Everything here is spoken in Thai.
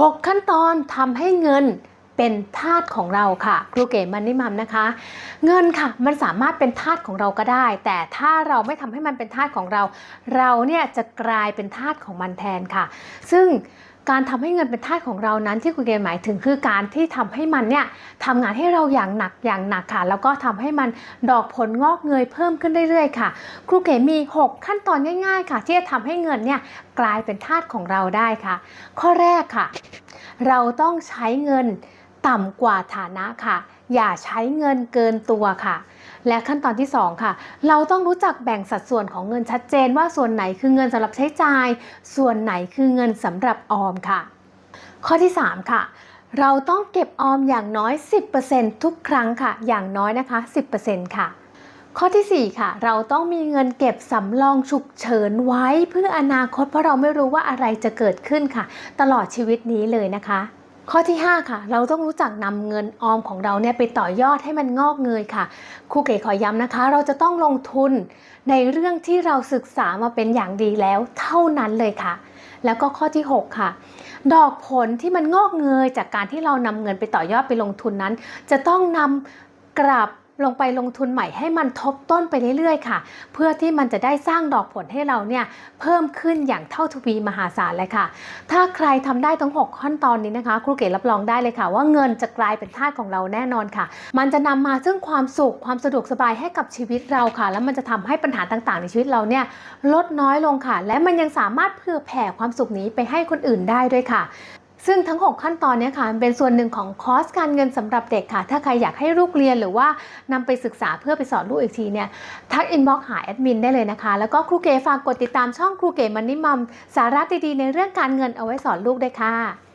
6 ขั้นตอนทำให้เงินเป็นทาสของเราค่ะครูเก๋มันนี่มัมนะคะ เงินค่ะมันสามารถเป็นทาสของเราก็ได้ แต่ถ้าเราไม่ทำให้มันเป็นทาสของเรา เราเนี่ยจะกลายเป็นทาสของมันแทนค่ะ ซึ่งการทำให้เงินเป็นทาสของเรานั้นที่ครูเก๋หมายถึงคือการที่ทำให้มันเนี่ยทำงานให้เราอย่างหนักอย่างหนักค่ะ แล้วก็ทำให้มันดอกผลงอกเงยเพิ่มขึ้นเรื่อยๆค่ะ ครูเก๋มี 6 ขั้นตอนง่าย ๆ ค่ะ ที่จะทำให้เงินเนี่ยกลายเป็นทาสของเราได้ค่ะ ข้อแรกค่ะ เราต้องใช้เงินต่ำกว่าฐานะค่ะ อย่าใช้เงินเกินตัวค่ะ และขั้นตอนที่ 2 ค่ะ เราต้องรู้จักแบ่งสัดส่วนของเงินชัดเจนว่าส่วนไหนคือเงินสำหรับใช้จ่าย ส่วนไหนคือเงินสำหรับออมค่ะ ข้อที่ 3 ค่ะเราต้องเก็บออมอย่างน้อย 10%ทุกครั้งค่ะ อย่างน้อยนะคะ 10%ค่ะ ข้อทีสี่ 4 ค่ะ เราต้องมีเงินเก็บสำรองฉุกเฉินไว้เพื่ออนาคตเพราะเราไม่รู้ว่าอะไรจะเกิดขึ้นค่ะ ตลอดชีวิตนี้เลยนะคะ ข้อที่ 5 ค่ะ เราต้องรู้จักนำเงินออมของเราเนี่ยไปต่อยอดให้มันงอกเงยค่ะครูเก๋ขอย้ำนะคะ เราจะต้องลงทุนในเรื่องที่เราศึกษามาเป็นอย่างดีแล้วเท่านั้นเลยค่ะ แล้วก็ข้อที่ 6 ค่ะดอกผลที่มันงอกเงยจากการที่เรานำเงินไปต่อยอดไปลงทุนนั้น จะต้องนำกลับ ลงไปลงทุนใหม่ให้มันทบต้นไปเรื่อยๆค่ะ เพื่อที่มันจะได้สร้างดอกผลให้เราเนี่ยเพิ่มขึ้นอย่างเท่าทวีมหาศาลเลยค่ะ ถ้าใครทำได้ทั้ง 6 ขั้นตอนนี้นะคะ ครูเก๋รับรองได้เลยค่ะ ว่าเงินจะกลายเป็นทาสของเราแน่นอนค่ะ มันจะนำมาซึ่งความสุขความสะดวกสบายให้กับชีวิตเราค่ะ แล้วมันจะทำให้ปัญหาต่างๆ ในชีวิตเราเนี่ยลดน้อยลงค่ะ และมันยังสามารถเผื่อแผ่ความสุขนี้ไปให้คนอื่นได้ด้วยค่ะ ซึ่งทั้ง 6 ขั้นตอนนี้ค่ะเป็นส่วนหนึ่งของคอร์สการเงินสำหรับเด็กค่ะ ถ้าใครอยากให้ลูกเรียนหรือว่านำไปศึกษาเพื่อไปสอนลูกอีกทีเนี่ยทักอินบ็อกหาแอดมินได้เลยนะคะ แล้วก็ครูเก๋ฝากกดติดตามช่องครูเก๋มันนี่มัมสาระดีๆในเรื่องการเงินเอาไว้สอนลูกได้ค่ะ